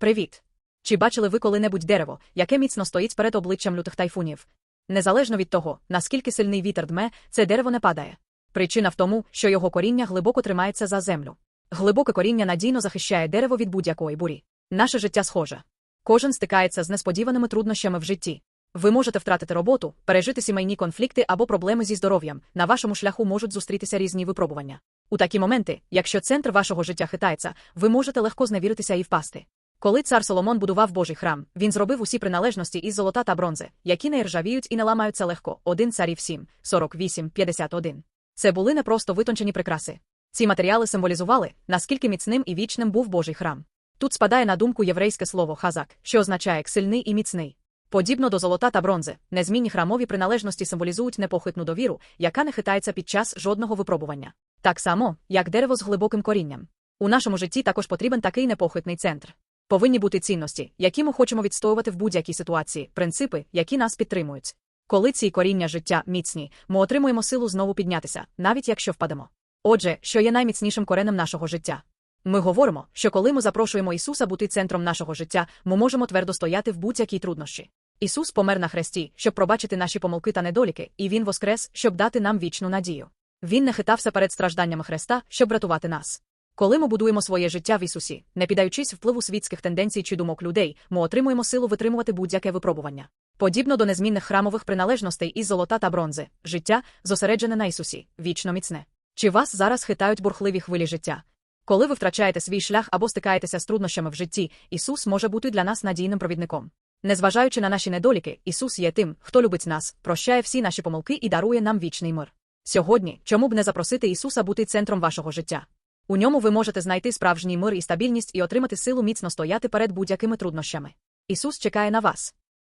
Привіт! Чи бачили ви коли-небудь дерево, яке міцно стоїть перед обличчям лютих тайфунів? Незалежно від того, наскільки сильний вітер дме, це дерево не падає. Причина в тому, що його коріння глибоко тримається за землю. Глибоке коріння надійно захищає дерево від будь-якої бурі. Наше життя схоже. Кожен стикається з несподіваними труднощами в житті. Ви можете втратити роботу, пережити сімейні конфлікти або проблеми зі здоров'ям. На вашому шляху можуть зустрітися різні випробування. У такі моменти, якщо центр вашого життя хитається, ви можете легко зневіритися і впасти. Коли цар Соломон будував Божий храм, він зробив усі приналежності із золота та бронзи, які не ржавіють і не ламаються легко. 1 царів 7, 48, 51. Це були не просто витончені прикраси. Ці матеріали символізували, наскільки міцним і вічним був Божий храм. Тут спадає на думку єврейське слово хазак, що означає сильний і міцний. Подібно до золота та бронзи, незмінні храмові приналежності символізують непохитну довіру, яка не хитається під час жодного випробування. Так само, як дерево з глибоким корінням. У нашому житті також потрібен такий непохитний центр. Повинні бути цінності, які ми хочемо відстоювати в будь-якій ситуації, принципи, які нас підтримують. Коли ці коріння життя міцні, ми отримуємо силу знову піднятися, навіть якщо впадемо. Отже, що є найміцнішим коренем нашого життя? Ми говоримо, що коли ми запрошуємо Ісуса бути центром нашого життя, ми можемо твердо стояти в будь-якій труднощі. Ісус помер на хресті, щоб пробачити наші помилки та недоліки, і Він воскрес, щоб дати нам вічну надію. Він не хитався перед стражданнями Христа, щоб рятувати нас. Коли ми будуємо своє життя в Ісусі, не піддаючись впливу світських тенденцій чи думок людей, ми отримуємо силу витримувати будь-яке випробування. Подібно до незмінних храмових приналежностей із золота та бронзи, життя зосереджене на Ісусі, вічно міцне. Чи вас зараз хитають бурхливі хвилі життя? Коли ви втрачаєте свій шлях або стикаєтеся з труднощами в житті, Ісус може бути для нас надійним провідником. Незважаючи на наші недоліки, Ісус є тим, хто любить нас, прощає всі наші помилки і дарує нам вічний мир. Сьогодні, чому б не запросити Ісуса бути центром вашого життя? У ньому ви можете знайти справжній мир і стабільність і отримати силу міцно стояти перед будь-якими труднощами. Ісус чекає на вас.